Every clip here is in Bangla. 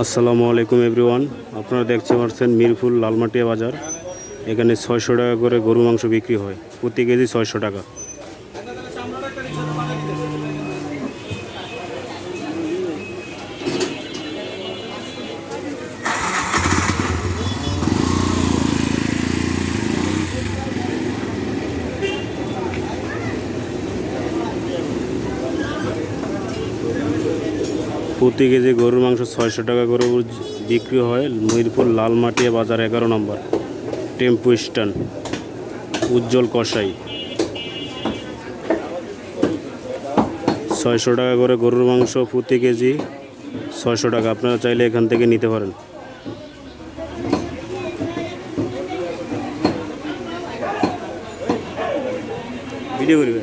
আসসালামু আলাইকুম এভরিওয়ান। আপনারা দেখতে পাচ্ছেন মিরফুল লালমাটিয়া বাজার। এখানে ছয়শো টাকা করে গরু মাংস বিক্রি হয়। প্রতি কেজি ছয়শো টাকা। প্রতি কেজি গরুর মাংস ছয়শো টাকা করে বিক্রি হয় মিরপুর লালমাটিয়া বাজার এগারো নম্বর, টেম্পু স্ট্যান্ড, উজ্জ্বল কষাই ছয়শো টাকা করে গরুর মাংস প্রতি কেজি ছয়শো টাকা। আপনারা চাইলে এখান থেকে নিতে পারেন। ভিডিও করবে?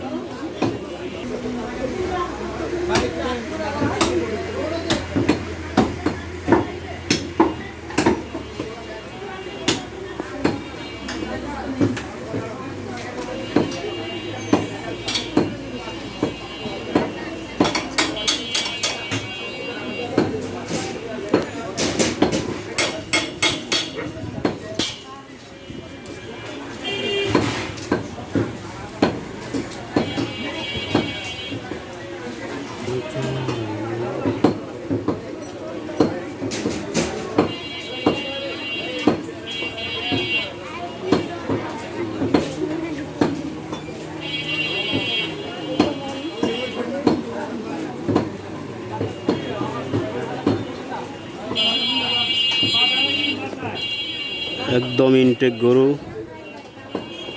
একদম ইনটেক গরু।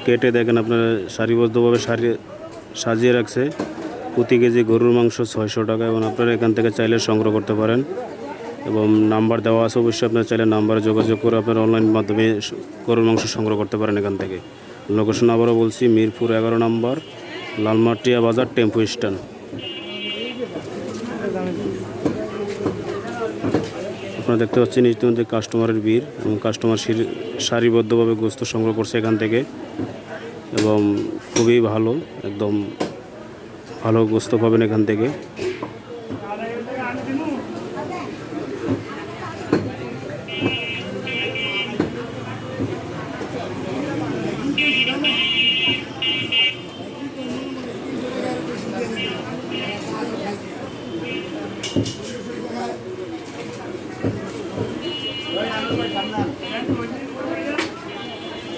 কেটে দেখেন আপনারা, সারিবদ্ধভাবে সারি সাজিয়ে রাখছে। প্রতি কেজি গরুর মাংস ছয়শো টাকা এবং আপনারা এখান থেকে চাইলে সংগ্রহ করতে পারেন। এবং নাম্বার দেওয়া আছে, অবশ্যই আপনার চাইলে নাম্বারে যোগাযোগ করে আপনার অনলাইন মাধ্যমে গরুর মাংস সংগ্রহ করতে পারেন এখান থেকে। লোকেশন আবারও বলছি, মিরপুর এগারো নম্বর, লালমাটিয়া বাজার, টেম্পু স্ট্যান্ড। আপনারা দেখতে পাচ্ছেন ইতিমধ্যে কাস্টমারের ভিড় এবং কাস্টমার সারিবদ্ধভাবে গোস্ত সংগ্রহ করছে এখান থেকে। এবং খুবই ভালো, একদম ভালো গোস্ত পাবেন এখান থেকে। 만남